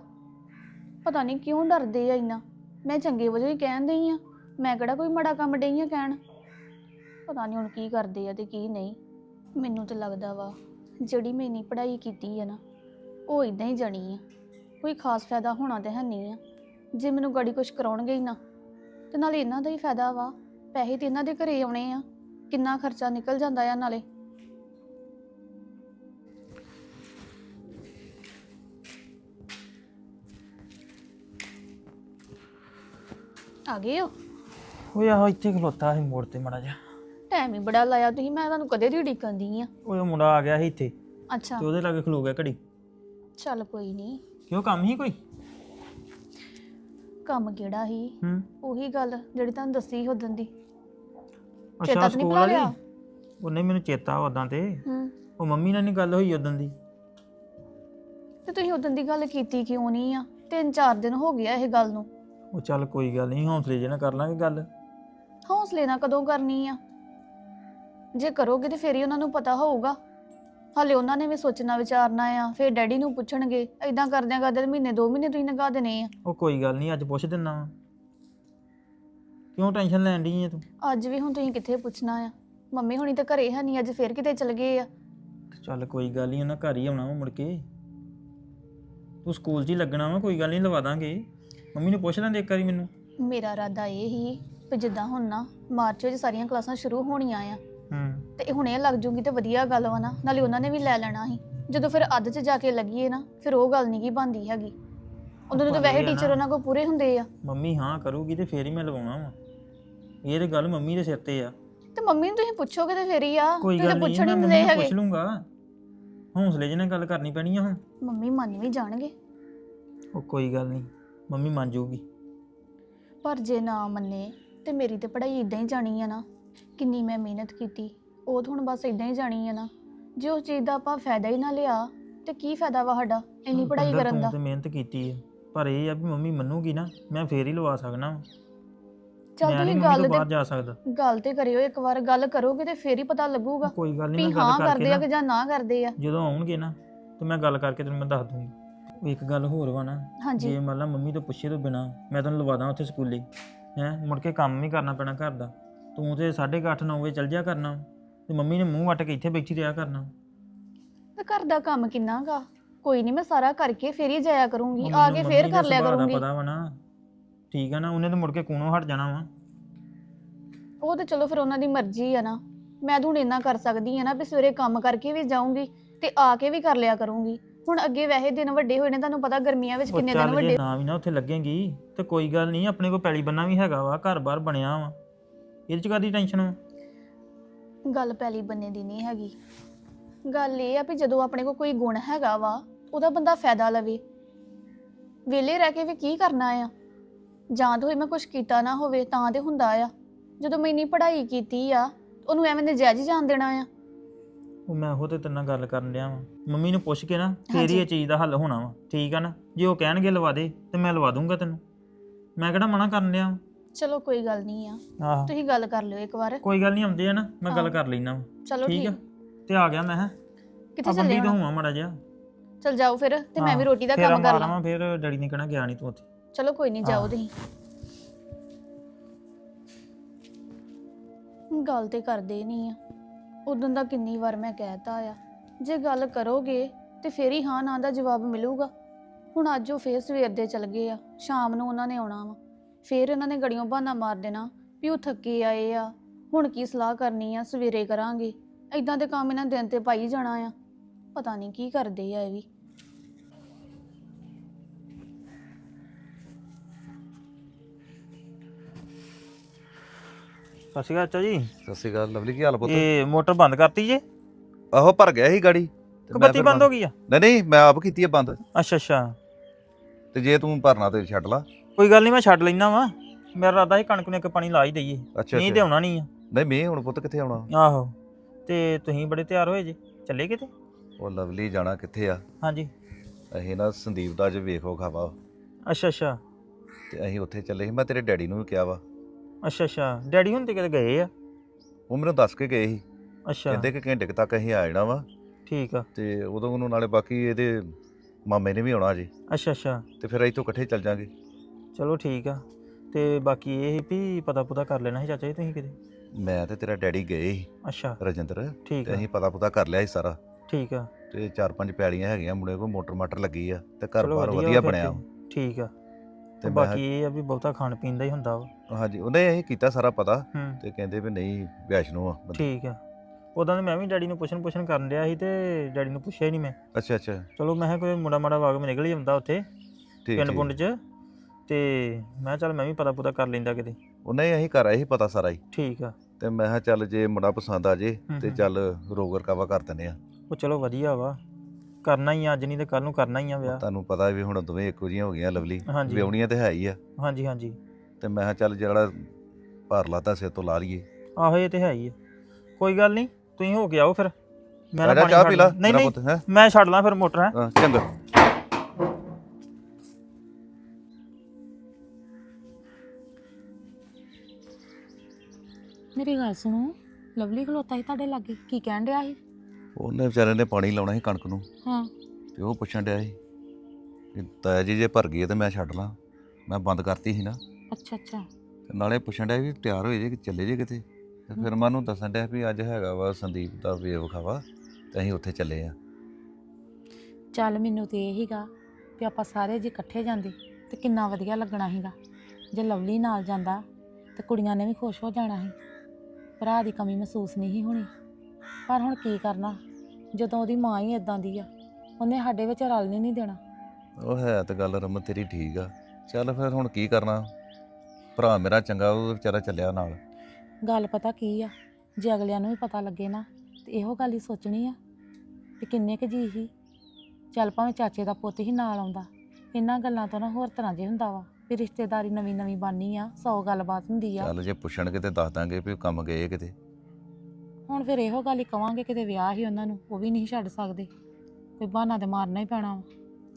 C: ਪਤਾ ਨਹੀਂ ਕਿਉਂ ਡਰਦੇ ਆ ਇੰਨਾ। ਮੈਂ ਚੰਗੇ ਵਜੋਂ ਹੀ ਕਹਿਣ ਦਈ ਆ। ਮੈਂ ਕਿਹੜਾ ਕੋਈ ਮਾੜਾ ਕੰਮ ਡਈ ਆ ਕਹਿਣ? ਪਤਾ ਨਹੀਂ ਹੁਣ ਕੀ ਕਰਦੇ ਆ ਤੇ ਕੀ ਨਹੀਂ। ਮੈਨੂੰ ਤਾਂ ਲੱਗਦਾ ਵਾ, ਜਿਹੜੀ ਮੈਂ ਇੰਨੀ ਪੜ੍ਹਾਈ ਕੀਤੀ ਹੈ ਨਾ, ਉਹ ਇਦਾਂ ਹੀ ਜਾਣੀ ਆ। ਕੋਈ ਖਾਸ ਫਾਇਦਾ ਹੋਣਾ ਤੇ ਹੈ ਨਹੀਂ ਆ। ਜੇ ਮੈਨੂੰ ਗਾੜੀ ਕੁਝ ਕਰਾਉਣਗੇ ਹੀ ਨਾ, ਤੇ ਨਾਲੇ ਇਹਨਾਂ ਦਾ ਹੀ ਫਾਇਦਾ ਵਾ। ਪੈਸੇ ਤੇ ਇਹਨਾਂ ਦੇ ਘਰੇ ਆਉਣੇ ਆ। ਕਿੰਨਾ ਖਰਚਾ ਨਿਕਲ ਜਾਂਦਾ ਆ ਨਾਲੇ। ਆ ਗਏ ਹੋ?
D: ਓਏ ਆਹ ਇੱਥੇ ਖਲੋਤਾ ਸੀ ਮੋੜ ਤੇ ਮੜਾ ਜਾ
C: ਟਾਈਮ ਹੀ ਬੜਾ ਲਾਇਆ ਤੁਸੀਂ ਮੈਂ ਤੁਹਾਨੂੰ ਕਦੇ ਦੀ ਉਡੀਕਣ ਦੀ ਆ।
D: ਓਏ ਉਹ ਮੁੰਡਾ ਆ ਗਿਆ ਸੀ ਇੱਥੇ
C: ਅੱਛਾ।
D: ਤੇ ਉਹਦੇ ਲਾਗੇ ਖਲੋ ਗਿਆ ਘੜੀ।
C: ਚੱਲ ਕੋਈ ਨਹੀਂ।
D: ਕਿਉਂ ਕੰਮ ਹੀ ਕੋਈ?
C: ਕੰਮ ਕਿਹੜਾ ਸੀ?
D: ਹੂੰ।
C: ਉਹੀ ਗੱਲ ਜਿਹੜੀ ਤੁਹਾਨੂੰ ਦੱਸੀ ਸੀ ਉਦੋਂ ਦੀ। ਚੇਤਾ ਤਾਂ ਨਹੀਂ
D: ਸਕੂਲ
C: ਭੁਲਾ
D: ਵਾਲੀ?
C: ਲਿਆ?
D: ਉਹਨੇ ਮੈਨੂੰ ਚੇਤਾ ਉਦਾਂ ਤੇ।
C: ਹੂੰ।
D: ਉਹ ਮੰਮੀ ਨਾਲ ਨਹੀਂ ਗੱਲ ਹੋਈ ਉਦੋਂ ਦੀ।
C: ਤੇ ਤੁਸੀਂ ਉਦੋਂ ਦੀ ਗੱਲ ਕੀਤੀ ਕਿਉਂ ਨਹੀਂ ਆ? ਤਿੰਨ ਚਾਰ ਦਿਨ ਹੋ ਗਿਆ ਇਹ ਗੱਲ ਨੂੰ।
D: ਉਹ ਚੱਲ ਕੋਈ ਗੱਲ ਨਹੀਂ ਹੌਸਲੇ ਜੇ ਨਾਲ ਕਰ ਲਾਂਗੇ ਗੱਲ।
C: ਹੌਸਲੇ ਨਾਲ ਕਦੋਂ ਕਰਨੀ ਆ? ਜੇ ਕਰੋਗੇ ਤੇ ਫੇਰ ਹੀ ਉਹਨਾਂ ਨੂੰ ਪਤਾ ਹੋਊਗਾ। ਹਾਲੇ ਉਹਨਾਂ ਨੇ ਵੀ ਸੋਚਣਾ ਵਿਚਾਰਨਾ ਆ ਫਿਰ ਡੈਡੀ ਨੂੰ ਪੁੱਛਣਗੇ ਐਦਾਂ ਕਰਦਿਆਂ ਕਰਦੇ ਮਹੀਨੇ ਦੋ ਮਹੀਨੇ ਤੁਸੀਂ ਲਗਾ ਦੇਣੇ ਆ।
D: ਉਹ ਕੋਈ ਗੱਲ ਨਹੀਂ ਅੱਜ ਪੁੱਛ ਦਿੰਨਾ ਵਾ। ਕਿਉਂ ਟੈਨਸ਼ਨ ਲੈਣ ਦੀ ਹੈ ਤੂੰ?
C: ਅੱਜ ਵੀ ਹੁਣ ਤੁਸੀਂ ਕਿੱਥੇ ਪੁੱਛਣਾ ਆ? ਮੰਮੀ ਹੁਣੀ ਤਾਂ ਘਰੇ ਹੈ ਨਹੀਂ ਅੱਜ ਫੇਰ ਕਿਤੇ ਚਲ ਗਏ ਆ।
D: ਚੱਲ ਕੋਈ ਗੱਲ ਨਹੀਂ ਉਹਨਾਂ ਘਰ ਹੀ ਆਉਣਾ ਵਾ ਮੁੜ ਕੇ। ਤੂੰ ਸਕੂਲ 'ਚ ਹੀ ਲੱਗਣਾ ਵਾ ਕੋਈ ਗੱਲ ਨਹੀਂ ਲਵਾ ਦਾਂਗੇ। ਮੰਮੀ ਨੂੰ ਪੁੱਛ ਲੈਂਦੇ ਇੱਕ ਵਾਰੀ ਮੈਨੂੰ?
C: ਮੇਰਾ ਇਰਾਦਾ ਇਹ ਹੀ ਵੀ ਜਿੱਦਾਂ ਹੁਣ ਨਾ ਮਾਰਚ ਵਿੱਚ ਸਾਰੀਆਂ ਕਲਾਸਾਂ ਸ਼ੁਰੂ ਹੋਣੀਆਂ ਆ।
D: ਹੂੰ।
C: ਤੇ ਹੁਣ ਲੱਗ ਜੂਗੀ ਤੇ ਵਧੀਆ ਗੱਲ ਵਾ ਨਾ ਨਾਲੇ ਉਹਨਾਂ ਨੇ ਵੀ ਲੈ ਲੈਣਾ ਸੀ। ਜਦੋਂ ਫਿਰ ਅੱਧ 'ਚ ਜਾ ਕੇ ਲੱਗੀਏ ਨਾ ਫਿਰ ਉਹ ਗੱਲ ਨਹੀਂ ਕੀ ਬਣਦੀ ਹੈਗੀ। ਉਦੋਂ ਨੂੰ ਤਾਂ ਵੈਸੇ ਟੀਚਰ ਉਹਨਾਂ ਕੋਲ ਪੂਰੇ ਹੁੰਦੇ ਆ।
D: ਮੰਮੀ ਹਾਂ ਕਰੂਗੀ ਤੇ ਫੇਰ ਹੀ ਮੈਂ ਲਵਾਉਣਾ ਵਾ। ਇਹ ਤੇ ਗੱਲ ਮੰਮੀ ਦੇ ਸਿਰ ਤੇ ਆ।
C: ਤੇ ਮੰਮੀ ਨੂੰ ਤੁਸੀਂ ਪੁੱਛੋਗੇ ਤੇ ਫੇਰ ਹੀ ਆ।
D: ਕੋਈ
C: ਤੁਸੀਂ
D: ਗੱਲ
C: ਤਾਂ
D: ਨਹੀਂ
C: ਪੁੱਛਣ
D: ਮੈਂ ਮੰਮੀ ਨੂੰ
C: ਹੈਗੇ।
D: ਪੁੱਛ ਲੂੰਗਾ। ਹੌਸਲੇ ਜਿਹੇ ਨਾਲ ਗੱਲ ਕਰਨੀ ਪੈਣੀ ਆ ਹੁਣ।
C: ਮੰਮੀ ਮੰਨ ਵੀ ਜਾਣਗੇ।
D: ਉਹ ਕੋਈ ਗੱਲ ਨਹੀਂ ਮੰਮੀ ਮੰਨ ਜਾਊਗੀ।
C: ਪਰ ਜੇ ਨਾ ਮੰਨੇ ਤੇ ਮੇਰੀ ਤੇ ਪੜ੍ਹਾਈ ਇਦਾਂ ਹੀ ਜਾਣੀ ਆ ਨਾ। ਕਿੰਨੀ ਮੈਂ ਮਿਹਨਤ ਕੀਤੀ ਉਹ ਤਾਂ ਹੁਣ ਬਸ ਇਦਾਂ ਹੀ ਜਾਣੀ ਆ ਨਾ। ਜੇ ਉਸ ਚੀਜ਼ ਦਾ ਆਪਾਂ ਫਾਇਦਾ ਹੀ ਨਾ ਲਿਆ ਤੇ ਕੀ ਫਾਇਦਾ ਵਾ ਸਾਡਾ ਇੰਨੀ ਪੜ੍ਹਾਈ ਕਰਨ
D: ਤੂੰ
C: ਦਾ?
D: ਤੇ ਮਿਹਨਤ ਕੀਤੀ ਹੈ ਪਰ ਇਹ ਆ ਵੀ ਮੰਮੀ ਮੰਨੂਗੀ ਨਾ ਮੈਂ ਫੇਰ ਹੀ ਲਵਾ ਸਕਣਾ।
C: ਚੱਲ
D: ਮੈਂ ਨਹੀਂ
C: ਤੁਸੀਂ
D: ਮੰਮੀ
C: ਗੱਲ
D: ਤੋਂ ਬਾਹਰ
C: ਤੇ
D: ਜਾ ਸਕਦਾ।
C: ਗੱਲ ਤੇ ਕਰਿਓ ਇੱਕ ਵਾਰ ਗੱਲ ਕਰੋਗੇ ਤੇ ਫੇਰ ਹੀ ਪਤਾ ਲੱਗੂਗਾ
D: ਕੋਈ ਗੱਲ ਨਹੀਂ
C: ਵੀ
D: ਮੈਂ
C: ਹਾਂ
D: ਗੱਲ
C: ਕਰਦੇ
D: ਕਰਕੇ
C: ਆ
D: ਨਾ।
C: ਕਿ ਜਾਂ ਨਾ ਕਰਦੇ ਆ।
D: ਜਦੋਂ ਆਉਣਗੇ ਨਾ ਤੇ ਮੈਂ ਗੱਲ ਕਰਕੇ ਤੈਨੂੰ ਮੈਂ ਦੱਸ ਦੂੰਗੀ। ਉਹ ਇੱਕ ਗੱਲ ਹੋਰ ਵਾ ਨਾ
C: ਹਾਂਜੀ।
D: ਜੇ ਮੰਨ ਲਾ ਮੰਮੀ ਤੋਂ ਪੁੱਛੇ ਤੋਂ ਬਿਨਾ ਮੈਂ ਤੈਨੂੰ ਲਵਾ ਦਾਂ ਉੱਥੇ ਸਕੂਲੇ ਹੈ ਮੁੜ ਕੇ ਕੰਮ ਵੀ ਕਰਨਾ ਪੈਣਾ ਘਰ ਦਾ। ਤੂੰ ਤੇ 8:30 9 ਵਜੇ ਚੱਲ ਜਾ ਕਰਨਾ ਤੇ ਮੰਮੀ ਨੇ ਮੂੰਹ ਵੱਟ ਕੇ ਇੱਥੇ ਬੈਠੀ ਰਿਹਾ ਕਰਨਾ।
C: ਤੇ ਘਰ ਦਾ ਕੰਮ ਕਿੰਨਾ ਗਾ? ਕੋਈ ਨਹੀਂ ਮੈਂ ਸਾਰਾ ਕਰਕੇ ਫੇਰ ਹੀ ਜਾਇਆ ਕਰੂੰਗੀ ਆ ਕੇ ਫੇਰ ਕਰ ਲਿਆ ਕਰੂੰਗੀ।
D: ਪਤਾ ਵਾ ਨਾ। ਠੀਕ ਆ ਨਾ ਉਹਨੇ ਤਾਂ ਮੁੜ ਕੇ ਕੋਣੋਂ ਹਟ ਜਾਣਾ ਵਾ।
C: ਉਹ ਤੇ ਚਲੋ ਫਿਰ ਉਹਨਾਂ ਦੀ ਮਰਜ਼ੀ ਆ ਨਾ। ਮੈਂ ਤਾਂ ਹੁਣ ਇੰਨਾ ਕਰ ਸਕਦੀ ਆ ਨਾ ਵੀ ਸਵੇਰੇ ਕੰਮ ਕਰਕੇ ਵੀ ਜਾਊਂਗੀ ਤੇ ਆ ਕੇ ਵੀ ਕਰ ਲਿਆ ਕਰੂੰਗੀ। ਹੁਣ ਅੱਗੇ ਵੈਸੇ ਦਿਨ ਵੱਡੇ ਹੋਏ ਨੇ ਤੁਹਾਨੂੰ ਪਤਾ ਗਰਮੀਆਂ ਵਿੱਚ ਕਿੰਨੇ ਦਿਨ ਵੱਡੇ
D: ਨਾ ਵੀ ਨਾ ਉੱਥੇ ਲੱਗੇਗੀ ਤੇ ਕੋਈ ਗੱਲ ਨਹੀਂ ਆਪਣੇ ਕੋਲ ਪੈਲੀ ਬੰਨਾ ਵੀ ਹੈਗਾ ਵਾ ਘਰ-ਬਾਰ ਬਣਿਆ ਵਾ। ਇਹਦੇ ਚ ਕਾਦੀ ਟੈਨਸ਼ਨ ਵਾ?
C: ਗੱਲ ਪਹਿਲੀ ਬੰਨੇ ਦੀ ਨਹੀਂ ਹੈਗੀ। ਗੱਲ ਇਹ ਆ ਵੀ ਜਦੋਂ ਆਪਣੇ ਕੋਲ ਕੋਈ ਗੁਣ ਹੈਗਾ ਵਾ ਉਹਦਾ ਬੰਦਾ ਫਾਇਦਾ ਲਵੇ। ਵਿਹਲੇ ਰਹਿ ਕੇ ਵੀ ਕੀ ਕਰਨਾ ਆ? ਜਾਂ ਤਾਂ ਹੋਈ ਮੈਂ ਕੁਝ ਕੀਤਾ ਨਾ ਹੋਵੇ ਤਾਂ ਤੇ ਹੁੰਦਾ ਆ। ਜਦੋਂ ਮੈਂ ਇੰਨੀ ਪੜ੍ਹਾਈ ਕੀਤੀ ਆ ਉਹਨੂੰ ਐਵੇਂ ਦੇ ਜਾਇਜ਼ ਹੀ ਜਾਣ ਦੇਣਾ ਆ।
D: ਉਹ ਮੈਂ ਉਹ ਤੇ ਤੇਰੇ ਨਾਲ ਗੱਲ ਕਰਨ ਡਿਆ ਵਾਂ। ਮੰਮੀ ਨੂੰ ਪੁੱਛ ਕੇ ਨਾ
C: ਹਾਂਜੀ।
D: ਇਹ ਚੀਜ਼ ਦਾ ਹੱਲ ਹੋਣਾ ਵਾ ਠੀਕ ਆ ਨਾ? ਜੇ ਉਹ ਕਹਿਣਗੇ ਲਵਾ ਦੇ ਤੇ ਮੈਂ ਲਵਾ ਦੂੰਗਾ ਤੈਨੂੰ। ਮੈਂ ਕਿਹੜਾ ਮਨਾ ਕਰਨ ਡਿਆ ਵਾਂ।
C: ਚਲੋ ਕੋਈ ਗੱਲ ਨਹੀਂ ਆ।
D: ਆਹੋ।
C: ਤੁਸੀਂ ਗੱਲ ਕਰ ਲਿਓ ਇੱਕ ਵਾਰ।
D: ਕੋਈ ਗੱਲ ਨਹੀਂ ਆਉਂਦੇ ਆ ਨਾ ਮੈਂ ਗੱਲ। ਕਰ ਲੈਣਾ
C: ਚਲੋ
D: ਠੀਕ
C: ਠੀਕ।
D: ਆ ਤੇ ਆ ਗਿਆ ਮੈਂ ਹਾਂ?
C: ਕਿੱਥੇ ਚੱਲੇ
D: ਬੰਬੀ ਤੋਂ ਹੋਵਾਂ ਮੜਾ ਜਿਹਾ।
C: ਚਲ ਜਾਓ ਫਿਰ ਤੇ ਮੈਂ ਵੀ ਰੋਟੀ ਦਾ ਕੰਮ ਕਰ ਲਾਂ।
D: ਫਿਰ ਡੈਡੀ ਨੇ ਕਹਿਣਾ ਗਿਆ ਨਹੀਂ ਤੂੰ ਉੱਥੇ।
C: ਚਲੋ ਕੋਈ ਨਹੀਂ ਜਾਓ। ਤੁਸੀਂ। ਗੱਲ ਤੇ ਕਰਦੇ ਨਹੀਂ ਆ। ਉਦੋਂ ਦਾ ਕਿੰਨੀ ਵਾਰ ਮੈਂ ਕਹਿਤਾ ਆ। ਜੇ ਗੱਲ ਕਰੋਗੇ ਤੇ ਫੇਰ ਹੀ ਹਾਂ ਨਾ ਦਾ ਜਵਾਬ ਮਿਲੂਗਾ। ਹੁਣ ਅੱਜ ਉਹ ਫੇਰ ਸਵੇਰ ਦੇ ਚਲ ਗਏ ਆ, ਸ਼ਾਮ ਨੂੰ ਉਹਨਾਂ ਨੇ ਆਉਣਾ ਵਾ। ਫੇਰ ਇਹਨਾਂ ਨੇ ਗੜੀਆਂ ਬਹਾਨਾ ਮਾਰ ਦੇਣਾ ਵੀ ਉਹ ਥੱਕੇ ਆਏ ਆ। ਹੁਣ ਕੀ ਸਲਾਹ ਕਰਨੀ ਆ, ਸਵੇਰੇ ਕਰਾਂਗੇ। ਐਦਾਂ ਦੇ ਕੰਮ ਇਹਨਾਂ ਦਿਨ ਤੇ ਪਾਈ ਜਾਣਾ ਆ। ਪਤਾ ਨਹੀਂ ਕੀ ਕਰਦੇ ਆ ਇਹ ਵੀ।
D: ਸਤਿ ਸ਼੍ਰੀ ਅਕਾਲ ਚਾਚਾ ਜੀ।
A: ਸਤਿ ਸ਼੍ਰੀ ਅਕਾਲ ਲਵਲੀ ਕੀ ਹਾਲ ਪੁੱਤ?
D: ਇਹ ਮੋਟਰ ਬੰਦ ਕਰਤੀ ਜੇ?
A: ਆਹੋ ਭਰ ਗਿਆ ਸੀ ਗਾੜੀ। ਤੇ
D: ਕਿ
A: ਮੈਂ
D: ਬੱਤੀ
A: ਫਿਰ
D: ਬੰਦ ਹੋ ਗਈ ਆ?
A: ਨਹੀਂ ਨਹੀਂ ਮੈਂ ਆਪ ਕੀਤੀ ਹੈ ਬੰਦ।
D: ਅੱਛਾ ਅੱਛਾ।
A: ਤੇ ਜੇ ਤੂੰ ਭਰਨਾ ਤੇ ਛੱਡ ਲਾ।
D: ਕੋਈ ਗੱਲ ਨਹੀਂ ਮੈਂ ਛੱਡ ਲੈਣਾ ਵਾ। ਮੇਰਾ ਇਰਾਦਾ ਸੀ ਕਣਕ ਨੂੰ ਇੱਕ ਪਾਣੀ ਲਾ ਹੀ ਦਈਏ।
A: ਅੱਛਾ
D: ਨਹੀਂ ਤੇ
A: ਅੱਛਾ
D: ਆਉਣਾ ਨਹੀਂ ਆ।
A: ਨਹੀਂ ਮੈਂ ਹੁਣ ਪੁੱਤ ਕਿੱਥੇ ਆਉਣਾ?
D: ਆਹੋ। ਤੇ ਤੁਸੀਂ ਬੜੇ ਤਿਆਰ ਹੋਏ ਜੇ। ਚੱਲੇ ਕਿਤੇ?
A: ਉਹ ਲਵਲੀ ਜਾਣਾ ਕਿੱਥੇ ਆ?
D: ਹਾਂਜੀ।
A: ਅਸੀਂ ਨਾ ਸੰਦੀਪ ਦਾ ਅੱਜ ਵੇਖੋ ਖਾਵਾ।
D: ਅੱਛਾ ਅੱਛਾ।
A: ਤੇ ਅਸੀਂ ਉੱਥੇ ਚੱਲੇ ਸੀ। ਮੈਂ ਤੇਰੇ ਡੈਡੀ ਨੂੰ ਵੀ ਕਿਹਾ ਵਾ।
D: ਅੱਛਾ ਅੱਛਾ। ਡੈਡੀ ਹੁਣ ਤੇ ਕਿਤੇ ਗਏ ਆ?
A: ਉਹ ਮੈਨੂੰ ਦੱਸ ਕੇ ਗਏ ਸੀ।
D: ਅੱਛਾ।
A: ਕਹਿੰਦੇ ਕਿ ਘੰਟੇ ਕੁ ਤੱਕ ਅਸੀਂ ਆ ਜਾਣਾ ਵਾ।
D: ਠੀਕ ਆ।
A: ਤੇ ਉਦੋਂ ਉਹਨੂੰ ਨਾਲੇ ਬਾਕੀ ਇਹਦੇ ਮਾਮੇ ਨੇ ਵੀ ਆਉਣਾ ਜੀ
D: ਅੱਛਾ ਅੱਛਾ।
A: ਤੇ ਫਿਰ ਤੋਂ ਇਕੱਠੇ ਚੱਲ ਜਾਾਂਗੇ।
D: ਚਲੋ ਠੀਕ ਆ। ਤੇ ਬਾਕੀ ਇਹ ਵੀ ਪਤਾ ਪੁਤਾ ਕਰ ਲੈਣਾ ਸੀ ਚਾਚਾ ਜੀ ਤੁਸੀਂ ਕਿਤੇ?
A: ਮੈਂ ਤੇ ਤੇਰਾ ਡੈਡੀ ਗਏ ਸੀ।
D: ਅੱਛਾ।
A: ਰਜਿੰਦਰ।
D: ਠੀਕ
A: ਤੇ
D: ਆ।
A: ਅਸੀਂ ਪਤਾ ਪੁਤਾ ਕਰ ਲਿਆ ਸੀ ਸਾਰਾ।
D: ਠੀਕ ਆ।
A: ਤੇ ਚਾਰ ਪੰਜ ਪੈਲੀਆਂ ਹੈਗੀਆਂ ਮੁੰਡੇ ਕੋਲ ਮੋਟਰ ਮਾਟਰ ਲੱਗੀ ਆ। ਤੇ ਘਰ
D: ਚਲੋ
A: ਬਾਰ
D: ਵਾ
A: ਵਧੀਆ
D: ਫਿਰ
A: ਬਣਿਆ।
D: ਤੇ। ਠੀਕ ਆ।
A: ਤੇ ਮੈਂ
D: ਬਾਕੀ ਇਹ ਆ ਵੀ ਬਹੁਤਾ ਖਾਣ ਪੀਣ ਦਾ ਹੀ ਹੁੰਦਾ ਵਾ।
A: ਹਾਂਜੀ ਉਹਨੇ ਅਸੀਂ ਕੀਤਾ ਸਾਰਾ ਪਤਾ
D: ਹੂੰ।
A: ਤੇ ਕਹਿੰਦੇ ਵੀ ਨਹੀਂ ਵੈਸ਼ਨੂ ਆ ਬੰਦਾ।
D: ਠੀਕ ਆ। ਉਦੋਂ ਤਾਂ ਮੈਂ ਵੀ ਡੈਡੀ ਨੂੰ ਪੁੱਛਣ ਪੁੱਛਣ ਕਰਨ ਡਿਆ ਸੀ ਤੇ ਡੈਡੀ ਨੂੰ ਪੁੱਛਿਆ ਹੀ ਨਹੀਂ ਮੈਂ।
A: ਅੱਛਾ ਅੱਛਾ।
D: ਚਲੋ ਮੈਂ ਕਿਹਾ ਕੋਈ ਮੁੰਡਾ ਮਾੜਾ ਵਾਗ ਮੇ ਨਿਕਲ ਹੀ ਆਉਂਦਾ ਉੱਥੇ
A: ਠੀਕ
D: ਪਿੰਡ
A: ਠੀਕ।
D: ਪੁੰਡ 'ਚ। ਤੇ ਮੈਂ ਕਿਹਾ ਚੱਲ ਮੈਂ ਵੀ ਪਤਾ ਪੁਤਾ ਕਰ ਲੈਂਦਾ ਕਿਤੇ।
A: ਉਹਨੇ ਅਸੀਂ ਕਰ ਸੀ ਪਤਾ ਸਾਰਾ ਹੀ।
D: ਠੀਕ ਆ।
A: ਤੇ ਮੈਂ ਕਿਹਾ ਚੱਲ ਜੇ ਮੁੰਡਾ ਪਸੰਦ ਆ ਜੇ ਤੇ। ਚੱਲ ਰੋਗਰ ਕਾਵਾ ਕਰ ਦਿੰਦੇ ਆ।
D: ਉਹ ਚਲੋ ਵਧੀਆ ਵਾ। ਕਰਨਾ ਹੀ ਆ ਅੱਜ ਨਹੀਂ ਤੇ ਕੱਲ ਨੂੰ ਕਰਨਾ ਹੀ ਆ ਵਿਆਹ।
A: ਤੁਹਾਨੂੰ ਪਤਾ ਵੀ ਹੁਣ ਦੋਵੇਂ ਇੱਕੋ ਜਿਹੀਆਂ ਹੋ ਗਈਆਂ ਲਵਲੀ।
D: ਹਾਂਜੀ।
A: ਵਿਆਹੁਣੀਆਂ ਤੇ ਹੈ ਹੀ ਆ।
D: ਹਾਂਜੀ ਹਾਂਜੀ।
A: ਤੇ ਮੈਂ ਕਿਹਾ ਚੱਲ ਜਿਹੜਾ ਭਾਰ ਲਾਤਾ ਸਿਰ ਤੋਂ ਲਾ ਲਈਏ।
D: ਆਹੋ ਇਹ ਤੇ ਹੈ ਹੀ ਆ। ਕੋਈ ਗੱਲ ਨਹੀਂ ਤੁਸੀਂ ਹੋ ਕੇ ਆਓ ਫਿਰ। ਮੈਂ ਨਾ
A: ਰਾਜਾ
D: ਪਾਣੀ
A: ਚਾਹ
D: ਛੱਡ
A: ਪੀ ਲਾ
D: ਲਾਂ। ਨਹੀਂ
A: ਮੇਰਾ
D: ਨਹੀਂ
A: ਹੈਂ?
D: ਮੈਂ ਛੱਡ ਲਾਂ ਫਿਰ ਮੋਟਰ ਹੈ।
A: ਹਾਂ, ਚੰਗਾ।
B: ਮੇਰੀ ਗੱਲ ਸੁਣੋ ਲਵਲੀ ਖਲੋਤਾ ਸੀ ਤੁਹਾਡੇ ਲਾਗੇ ਕੀ ਕਹਿਣ ਡਿਆ ਸੀ?
A: ਉਹਨੇ ਵਿਚਾਰੇ ਨੇ ਪਾਣੀ ਲਾਉਣਾ ਸੀ ਕਣਕ ਨੂੰ
B: ਹਾਂ।
A: ਤੇ ਉਹ ਪੁੱਛਣ ਡਿਆ ਸੀ ਕਿ ਤਾਇਆ ਜੀ ਜੇ ਭਰ ਗਈ ਹੈ ਤੇ ਮੈਂ ਛੱਡ ਲਾਂ ਮੈਂ ਬੰਦ ਕਰਤੀ ਸੀ ਨਾ।
B: ਅੱਛਾ ਅੱਛਾ।
A: ਤੇ ਨਾਲੇ ਪੁੱਛਣ ਡਿਆ ਵੀ ਤਿਆਰ ਹੋਏ ਜੇ ਕਿ ਚੱਲੇ ਜੇ ਕਿਤੇ? ਤੇ ਫਿਰ ਮੈਂ ਉਹਨੂੰ ਦੱਸਣ ਡਿਆ ਵੀ ਅੱਜ ਹੈਗਾ ਵਾ ਸੰਦੀਪ ਦਾ ਵੇਵ ਖਾਵਾ ਤੇ ਅਸੀਂ ਉੱਥੇ ਚੱਲੇ ਆ।
B: ਚੱਲ ਮੈਨੂੰ ਤੇ ਇਹ ਹੀਗਾ ਵੀ ਆਪਾਂ ਸਾਰੇ ਜੀ ਇਕੱਠੇ ਜਾਂਦੇ ਤੇ ਕਿੰਨਾ ਵਧੀਆ ਲੱਗਣਾ ਸੀਗਾ ਜੇ ਲਵਲੀ ਨਾਲ ਜਾਂਦਾ ਤੇ ਕੁੜੀਆਂ ਨੇ ਵੀ ਖੁਸ਼ ਹੋ ਜਾਣਾ ਸੀ। ਭਰਾ ਦੀ ਕਮੀ ਮਹਿਸੂਸ ਨਹੀਂ ਸੀ ਹੋਣੀ। ਪਰ ਹੁਣ ਕੀ ਕਰਨਾ? ਜਦੋਂ ਉਹਦੀ ਮਾਂ ਹੀ ਇਦਾਂ ਦੀ ਆ ਉਹਨੇ ਸਾਡੇ ਵਿੱਚ ਰਲ ਨਹੀਂ ਦੇਣਾ।
A: ਉਹ ਹੈ ਤਾਂ ਗੱਲ ਰਮਨ ਤੇਰੀ ਠੀਕ ਆ। ਚੱਲ ਫਿਰ ਹੁਣ ਕੀ ਕਰਨਾ? ਭਰਾ ਮੇਰਾ ਚੰਗਾ ਉਹ ਵਿਚਾਰਾ ਚੱਲਿਆ ਨਾਲ।
B: ਗੱਲ ਪਤਾ ਕੀ ਆ ਜੇ ਅਗਲਿਆਂ ਨੂੰ ਵੀ ਪਤਾ ਲੱਗੇ ਨਾ ਤੇ ਇਹੋ ਗੱਲ ਹੀ ਸੋਚਣੀ ਆ ਕਿ ਕਿੰਨੇ ਕੁ ਜੀ ਸੀ ਚੱਲ ਭਾਵੇਂ ਚਾਚੇ ਦਾ ਪੁੱਤ ਹੀ ਨਾਲ ਆਉਂਦਾ ਇਹਨਾਂ ਗੱਲਾਂ ਤੋਂ ਨਾ ਹੋਰ ਤਰ੍ਹਾਂ ਜੇ ਹੁੰਦਾ ਵਾ ਵੀ ਰਿਸ਼ਤੇਦਾਰੀ ਨਵੀਂ ਨਵੀਂ ਬਾਨੀ ਆ ਸੌ ਗੱਲਬਾਤ ਹੁੰਦੀ ਆ।
A: ਚੱਲ ਜੇ ਪੁੱਛਣਗੇ ਤੇ ਦੱਸ ਦਾਂਗੇ ਵੀ ਉਹ ਕੰਮ ਗਏ ਕਿਤੇ।
B: ਹੁਣ ਫਿਰ ਇਹੋ ਗੱਲ ਹੀ ਕਵਾਂਗੇ ਕਿਤੇ ਵਿਆਹ ਹੀ ਉਹਨਾਂ ਨੂੰ ਉਹ ਵੀ ਨਹੀਂ ਛੱਡ ਸਕਦੇ। ਕੋਈ ਬਹਾਨਾ ਤੇ ਮਾਰਨਾ ਹੀ ਪੈਣਾ ਵਾ।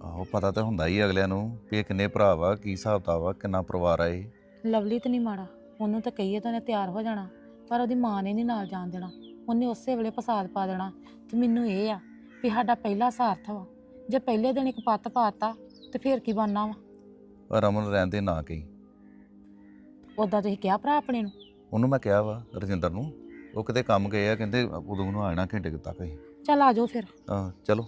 A: ਆਹੋ ਪਤਾ ਤਾਂ ਹੁੰਦਾ ਹੀ ਅਗਲਿਆਂ ਨੂੰ ਵੀ ਇਹ ਕਿੰਨੇ ਭਰਾ ਵਾ ਕੀ ਹਿਸਾਬ ਵਾ ਵਾ ਕਿੰਨਾ ਪਰਿਵਾਰ ਆ ਇਹ।
B: ਲਵਲੀ ਤੇ ਨਹੀਂ ਮਾੜਾ ਉਹਨੂੰ ਤਾਂ ਕਹੀਏ ਤਾਂ ਉਹਨੇ ਤਿਆਰ ਹੋ ਜਾਣਾ ਪਰ ਉਹਦੀ ਮਾਂ ਨੇ ਨਹੀਂ ਨਾਲ ਜਾਣ ਦੇਣਾ। ਉਹਨੇ ਉਸੇ ਵੇਲੇ ਫਸਾਦ ਪਾ ਦੇਣਾ। ਤੇ ਮੈਨੂੰ ਇਹ ਆ ਵੀ ਸਾਡਾ ਪਹਿਲਾ ਸਾਰਥ ਵਾ। ਜੇ ਪਹਿਲੇ ਦਿਨ ਇੱਕ ਪੱਤ ਪਾਤਾ ਤੇ ਫਿਰ ਕੀ ਬਣਨਾ ਵਾ?
A: ਪਰ ਰਮਨ ਰਹਿੰਦੇ ਨਾ ਕਹੀ।
B: ਉਦਾਂ ਤੁਸੀਂ ਕਿਹਾ ਭਰਾ ਆਪਣੇ ਨੂੰ?
A: ਉਹਨੂੰ ਮੈਂ ਕਿਹਾ ਵਾ ਰਜਿੰਦਰ ਨੂੰ। ਉਹ ਕਿਤੇ ਕੰਮ ਗਏ ਆ ਕਹਿੰਦੇ ਉਦੋਂ ਨੂੰ ਆਣਾ ਘੰਟੇ ਕੁ ਤੱਕ ਹੀ
B: ਚੱਲ ਆ ਜਾਓ ਫਿਰ।
A: ਆਹ ਚਲੋ।